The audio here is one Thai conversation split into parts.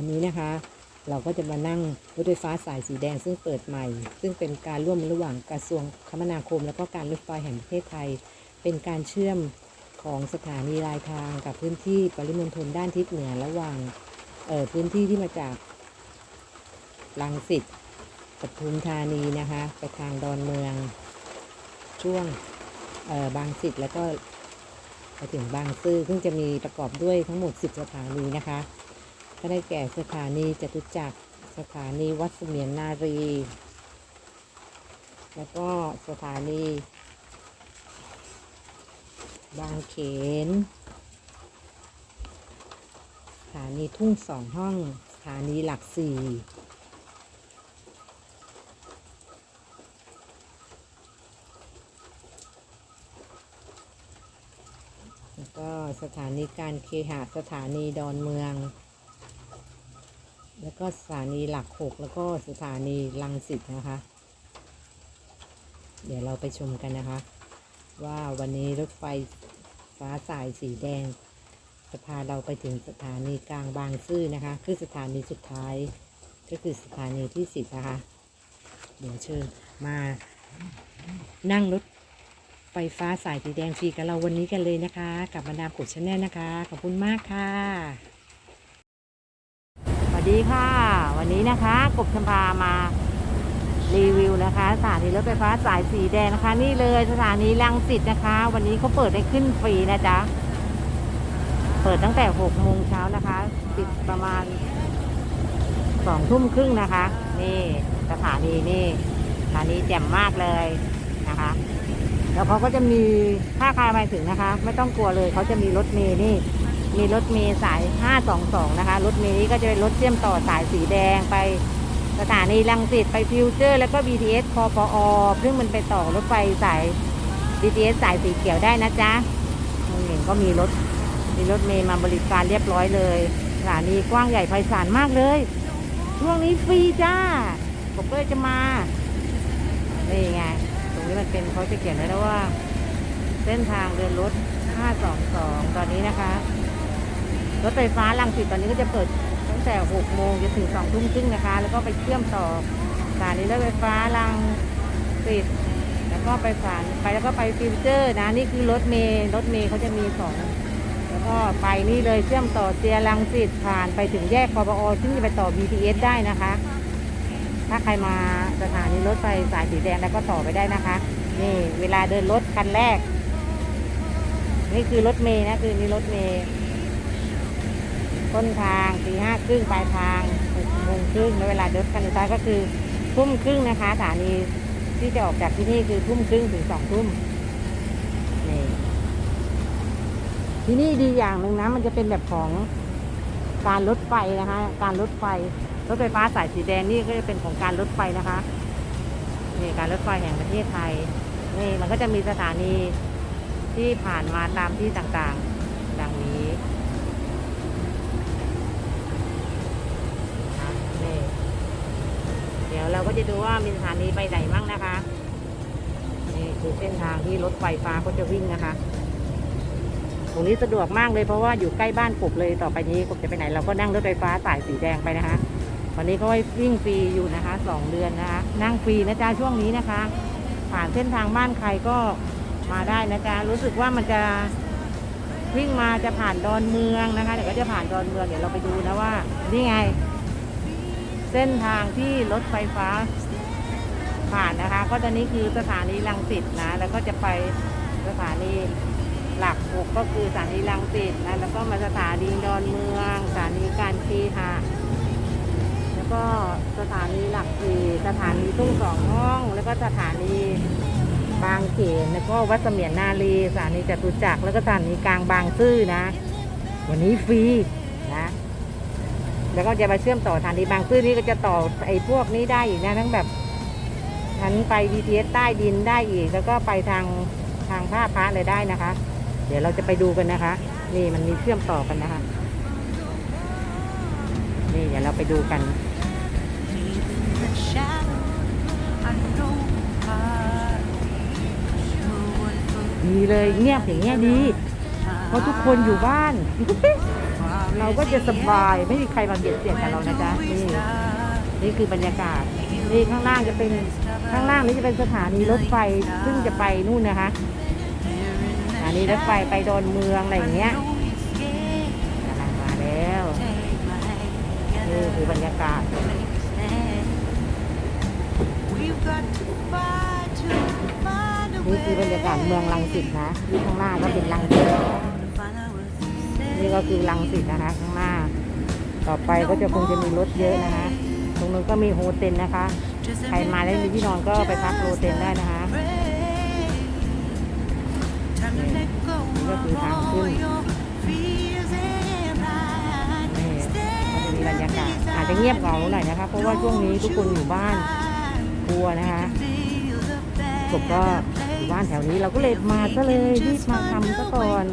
วันนี้นะคะ เราก็จะมานั่งรถไฟฟ้าสายสีแดงซึ่งเปิดใหม่ ซึ่งเป็นการร่วมระหว่างกระทรวงคมนาคม แล้วก็การรถไฟแห่งประเทศไทย เป็นการเชื่อมของสถานีรายทางกับพื้นที่ปริมณฑลด้านทิศเหนือระหว่างเออพื้นที่ที่มาจากลังสิตปทุมธานีนะคะ ไปทางดอนเมือง ช่วงเออบางสิทธิ์แล้วก็ไปถึงบางซื่อซึ่งจะมีประกอบด้วยทั้งหมด 10 สถานีนะคะ ก็ได้แก่สถานีจตุจักร สถานีวัดเสมียนนารี แล้วก็สถานี บางเขน สถานีทุ่งสองห้อง สถานีหลักสี่แล้วก็สถานีการเคหะสถานีดอนเมือง แล้วก็สถานีหลักหกแล้วก็สถานีลังสิตนะคะ เดี๋ยวเราไปชมกันนะคะ ว่าวันนี้รถไฟฟ้าสายสีแดงจะพาเราไปถึงสถานีกลางบางซื่อนะคะ คือสถานีสุดท้าย ก็คือสถานีที่สิบนะคะ เดี๋ยวเชิญมานั่งรถไฟฟ้าสายสีแดงฟรีกับเราวันนี้กันเลยนะคะ กับมาดามกดชแนลนะคะ ขอบคุณมากค่ะ ดีค่ะ วันนี้นะคะกบชมพามารีวิวนะคะ สถานีรถไฟฟ้าสายสีแดงนะคะ นี่เลยสถานีลังสิตนะคะ วันนี้เขาเปิดให้ขึ้นฟรีนะจ๊ะ เปิดตั้งแต่6โมงเช้านะคะ ปิดประมาณ2ทุ่มครึ่งนะคะ นี่สถานีนี่สถานีแจ่มมากเลยนะคะ แล้วเขาก็จะมีถ้าใครมาถึงนะคะ ไม่ต้องกลัวเลยเขาจะมีรถเมย์นี่ มีรถเมย์สาย 522 นะคะ รถเมย์นี้ก็จะเป็นรถเชื่อมต่อสายสีแดงไปสถานีลังสิตไปฟิวเจอร์ แล้วก็ BTS คอปอซึ่งมันไปต่อรถไฟสาย BTS สายสีเขียวได้นะจ๊ะนี่เห็นก็มีรถมีรถเมย์มาบริการเรียบร้อยเลยสถานีกว้างใหญ่ไพศาลมากเลย ช่วงนี้ฟรีจ้าผมก็จะมา นี่ไง ตรงนี้มันเป็นเขาจะเขียนไว้แล้วว่า เส้นทางเดินรถ 522 ตอนนี้นะคะ รถไฟฟ้าลังสิตตอนนี้ก็จะเปิดตั้งแต่ 6 โมงจนถึง 2 ทุ่มครึ่งนะคะ แล้วก็ไปเชื่อมต่อสถานีรถไฟฟ้าลังสิตแล้วก็ไปสานไปแล้วก็ไปฟิวเจอร์นะ นี่คือรถเมย์รถเมย์เขาจะมีสองแล้วก็ไปนี่เลยเชื่อมต่อเซียรังสิตผ่านไปถึงแยกคอปอซึ่งจะไปต่อ BTS ได้นะคะ ถ้าใครมาสถานีรถไฟสายสีแดงแล้วก็ต่อไปได้นะคะ นี่เวลาเดินรถคันแรก นี่คือรถเมย์นะคือนี่รถเมย์ ต้นทางตีห้าครึ่งปลายทางหกโมงครึ่งแล้วเวลาเดินคันสุดท้ายก็คือทุ่มครึ่งนะคะสถานีที่จะออกจากที่นี่คือทุ่มครึ่งถึงสองทุ่มนี่ที่นี่ดีอย่างหนึ่งนะมันจะเป็นแบบของการรถไฟนะคะ การรถไฟรถไฟฟ้าสายสีแดงนี่ก็จะเป็นของการรถไฟนะคะนี่การรถไฟแห่งประเทศไทยนี่มันก็จะมีสถานีที่ผ่านมาตามที่ต่างๆ ดังนี้นะนี่เดี๋ ยวเราก็จะดูว่ามีสถานีไปไหนบ้างนะคะนี่คือเส้นทางที่รถไฟฟ้าเขาจะวิ่งนะคะ ตรงนี้สะดวกมากเลยเพราะว่าอยู่ใกล้บ้านกบเลยต่อไปนี้กบจะไปไหน เราก็นั่งรถไฟฟ้าสายสีแดงไปนะคะวันนี้ก็ให้วิ่งฟรีอยู่นะคะสองเดือนนะคะนั่งฟรีนะจ๊ะช่วงนี้นะคะ ผ่านเส้นทางบ้านใครก็มาได้นะจ๊ะรู้สึกว่ามันจะวิ่งมาจะผ่านดอนเมืองนะคะเดี๋ยวก็จะผ่านดอนเมืองเดี๋ยวเราไปดูนะว่านี่ไง เส้นทางที่รถไฟฟ้าผ่านนะคะ ก็ตอนนี้คือสถานีลังสิตนะ แล้วก็จะไปสถานีหลักหกก็คือสถานีลังสิตนะ แล้วก็มาสถานีดอนเมือง สถานีการเคหะแล้วก็สถานีหลักสี่สถานีทุ่งสองห้อง แล้วก็สถานีบางเขน แล้วก็วัดเสมียนนารีสถานีจตุจักร แล้วก็สถานีกลางบางซื่อนะ วันนี้ฟรีนะ แล้วก็จะมาเชื่อมต่อสถานีบางซื่อนี่ก็จะต่อไอ้พวกนี้ได้อีกนะทั้งแบบทั้งไป BTS ใต้ดินได้อีก แล้วก็ไปทางทางท่าพระเลยได้นะคะ เดี๋ยวเราจะไปดูกันนะคะ นี่มันมีเชื่อมต่อกันนะคะ นี่เดี๋ยวเราไปดูกันดีเลยเงียบอย่างเงี้ยดี เพราะทุกคนอยู่บ้าน เราก็จะสบายไม่มีใครมาเบียดเสียดกับเรานะจ๊ะนี่นี่คือบรรยากาศนี่ข้างล่างจะเป็นข้างล่างนี้จะเป็นสถานีรถไฟซึ่งจะไปนู่นนะคะสถานีรถไฟไปดอนเมืองอะไรอย่างเงี้ยกำลังมาแล้วนี่คือบรรยากาศนี่คือบรรยากาศเมืองลังสิตนะที่ข้างหน้าก็เป็นลังสิต นี่ก็คือลังสิตนะคะ ข้างหน้า ต่อไปก็จะคงจะมีรถเยอะนะคะ ตรงนู้นก็มีโฮเทลนะคะ ใครมาแล้วมีที่นอนก็ไปพักโฮเทลได้นะคะนี่ก็คือทางขึ้นนี่ก็จะมีบรรยากาศอาจจะเงียบเหงาหน่อยนะคะ เพราะว่าช่วงนี้ทุกคนอยู่บ้านกลัวนะคะผมก็อยู่บ้านแถวนี้เราก็เลยมาก็เลยรีบมาทำซะก่อน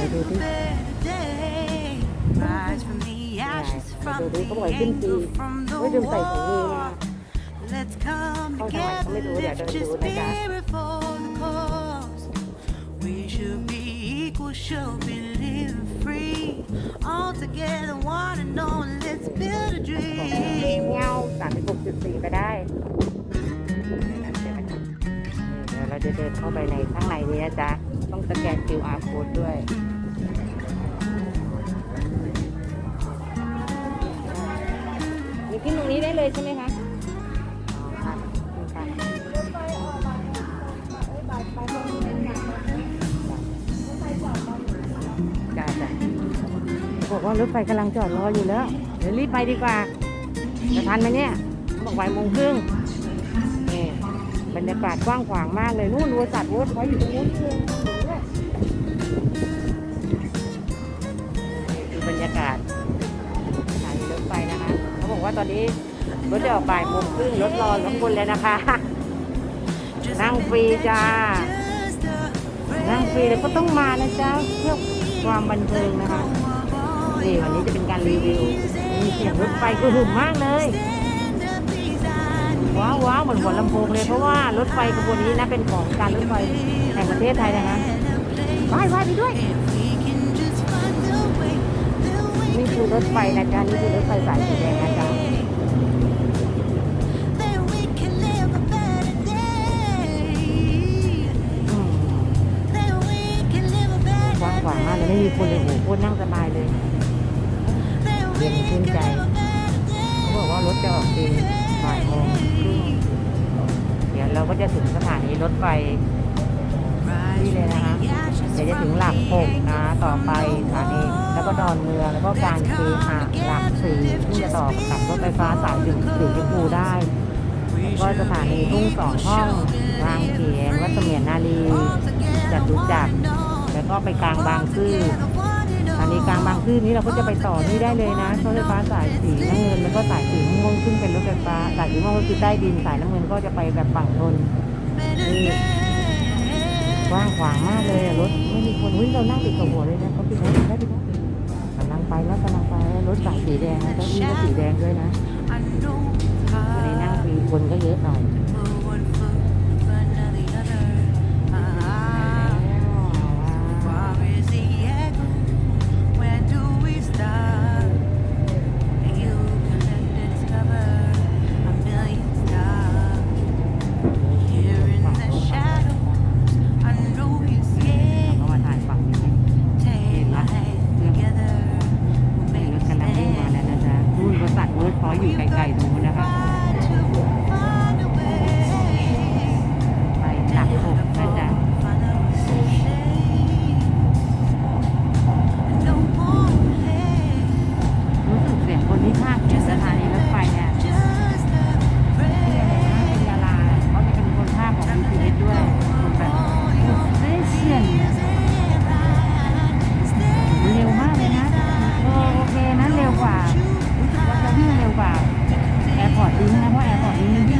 ดี๋ยวไปดูที่ไปดูดิเขาบอกให้ขึ้นฟรีไม่ลืมใส่ถุงมือมาเข้าทางไหนก็ไม่รู้เดี๋ยวเดินดูนะจ๊ะ We should be equal, should be living free. All together, one and all, let's build a เ dream. งี้ยวสามสิบหกจุดสี่ไปได้เดี๋ยวเราจะเดินเข้าไปในข้างในนี้นะจ๊ะ สแกน QR code ด้วยมีขึ้นตรงนี้ได้เลยใช่ไหมคะจ้าจ้ะบอกว่ารถไฟกำลังจอดรออยู่แล้ว เดี๋ยวรีบไปดีกว่า จะทันไหมเนี่ย บอกบ่ายโมงครึ่งนี่บรรยากาศกว้างขวางมากเลย นู่นบริษัทเวิร์ดพอยต์อยู่ตรงนู้น ตอนนี้รถจะออกบ่ายโมงครึ่งรถรอทั้งคนเลยนะคะ นั่งฟรีจ้า นั่งฟรีแล้วก็ต้องมานะจ๊ะเพื่อความบันเทิงนะคะนี่วันนี้จะเป็นการรีวิวมีเสียงรถไฟกระหึ่มมากเลยว้าวว้าวเหมือนหัวลำโพงเลยเพราะว่ารถไฟขบวนนี้นะเป็นของการรถไฟแห่งประเทศไทยนะคะว้ายว้ายไปด้วย คือรถไฟนะจ๊ะนี่คือรถไฟสายสีแดงนะจ๊ะกว้างขวางมากเลยไม่มีคนเลยโอ้โหคตรนั่งสบายเลยเย็นชื่นใจเขาบอกว่ารถจะออกเองบ่ายโมงครึ่งเดี๋ยวเราก็จะถึงสถานีรถไฟ นี่เลยนะคะ เดี๋ยวจะถึงหลักหกนะ ต่อไปสถานีแล้วก็ดอนเมือง แล้วก็การเคหะหลักสี่ที่จะต่อกับรถไฟฟ้าสายถึงสีชมพูได้ก็สถานีทุ่งสองห้องบางเขนวัดเสมียนนารีจัตุจักรแล้วก็ไปกลางบางซื่อสถานีกลางบางซื่อนี้เราก็จะไปต่อนี่ได้เลยนะรถไฟฟ้าสายสีน้ำเงินแล้วก็สายสีม่วงซึ่งเป็นรถไฟฟ้าสายสีม่วงก็คือใต้ดินสายน้ำเงินก็จะไปแบบฝั่งทนนี่ กว้างขวางมากเลยอะรถไม่มีคนวิ่งเรานั่งติดกับหัวเลยนะเขาปิดรถได้ปิดรถกำลังไปแล้วกำลังไปแล้วรถสายสีแดงนะเจ้าวิ่งก็สีแดงด้วยนะวันนี้นั่งฟรีคนก็เยอะหน่อย ร์พอร์ตลิงกนะเพราะแอร์พอร์ตลิงก์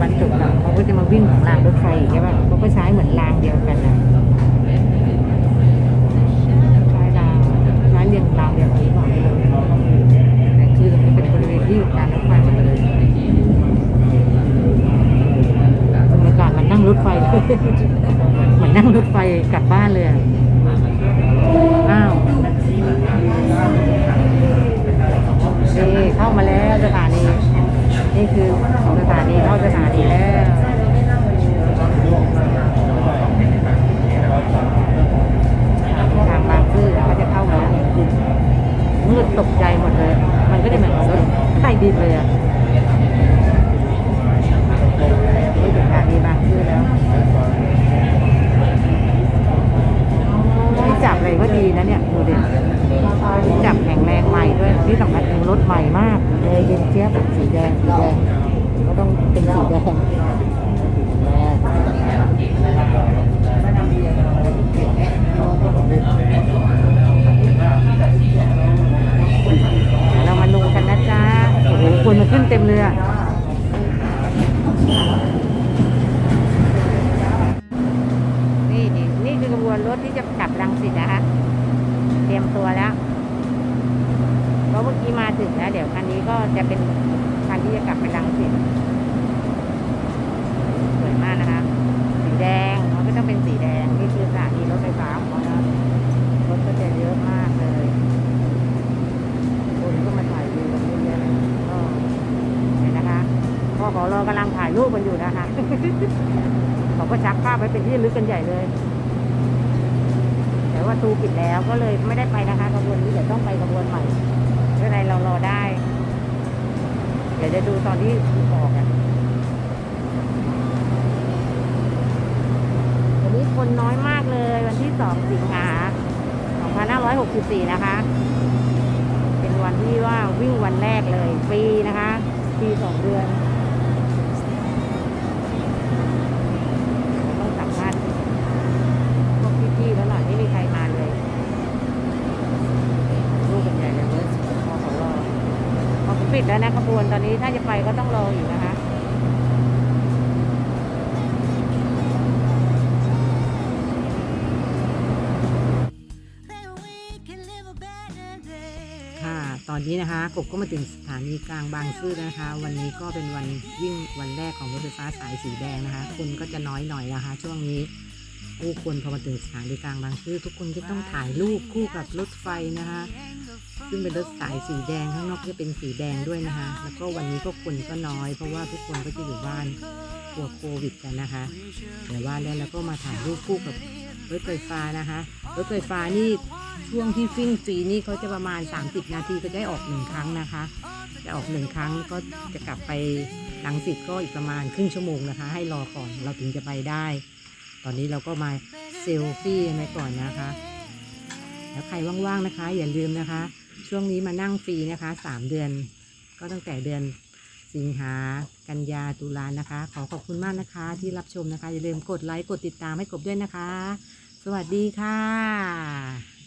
ก็เนี่ยมาบรรจุกับเขาก็จะมาวิ่งของรางรถไฟใช่ป่ะเขาก็ใช้เหมือนรางเดียวกันนะใช้รางใช้เรียงรางเดียวกันหรือเปล่าแต่คือตรงนี้เป็นบริเวณที่อยู่การรถไฟมดเลยบรรยากาศมันนั่งรถไฟเหมือนนั่งรถไฟกลับบ้านเลยอ้าวดีเข้ามาแล้วสถานี นี่คือสถานีเข้าสถานีแล้วทางบางซื่อเขาจะเข้ามามืดตกใจหมดเลย มันก็จะเหมือนรถใต้ดินเลยอะ ดี๋ยวคันนี้ก็จะเป็นคันที่จะกลับไปรังสิตสวยมากนะคะ สีแดงมันก็ต้องเป็นสีแดง นี่คือสถานีรถไฟฟ้าของเขานะรถก็จะเยอะมากเลยคนก็มาถ่ายรูปกันเยอะเลยก็เห็นนะคะพ่อขอรอกำลังถ่ายรูปกันอยู่นะคะเขาก็ชักภาพไว้เป็นที่ลึกกันใหญ่เลยแต่ว่าตูปิดแล้วก็เลยไม่ได้ไปนะคะขบวนนี้เดี๋ยวต้องไปขบวนใหม่ไม่เป็นไรเรารอได้ เดี๋ยวจะดูตอนที่ออกอะวันนี้คนน้อยมากเลยวันที่สองสิงหา2564 นะคะ เป็นวันที่ว่าวิ่งวันแรกเลย ฟรีนะคะ ฟรีสองเดือนต้องสัมภาษณ์ พวกพี่ๆแล้วหน่อยไม่มีใครมาเลยรูปเป็นใหญ่เลยเว้ยพอเขารอพอ ปิดแล้วนะขบวนตอนนี้ถ้าจะไปก็ต้องรออยู่นะคะค่ะตอนนี้นะคะกบก็มาถึงสถานีกลางบางซื่อนะคะ วันนี้ก็เป็นวันวิ่งวันแรกของรถไฟฟ้าสายสีแดงนะคะ คนก็จะน้อยหน่อยนะคะ ช่วงนี้ผู้คนพอมาถึงสถานีกลางบางซื่อทุกคนก็ต้องถ่ายรูปคู่กับรถไฟนะคะ ซึ่งเป็นรถสายสีแดงข้างนอกก็จะเป็นสีแดงด้วยนะคะ แล้วก็วันนี้ก็คนก็น้อย เพราะว่าทุกคนก็จะอยู่บ้านกลัวโควิดกันนะคะแต่ว่าแล้วเราก็มาถ่ายรูปคู่กับรถไฟฟ้านะคะ รถไฟฟ้านี่ช่วงที่ฟิ่งฟรีนี่เขาจะประมาณ 30 นาทีก็จะได้ออกหนึ่งครั้งนะคะ จะออกหนึ่งครั้งก็จะกลับไปหลังสิตก็อีกประมาณครึ่งชั่วโมงนะคะ ให้รอก่อนเราถึงจะไปได้ ตอนนี้เราก็มาเซลฟี่กันไปก่อนนะคะ แล้วใครว่างๆนะคะ อย่าลืมนะคะ ช่วงนี้มานั่งฟรีนะคะสามเดือน ก็ตั้งแต่เดือนสิงหากันยาตุลานะคะ ขอขอบคุณมากนะคะ ที่รับชมนะคะ อย่าลืมกดไลค์กดติดตามให้กบด้วยนะคะ สวัสดีค่ะ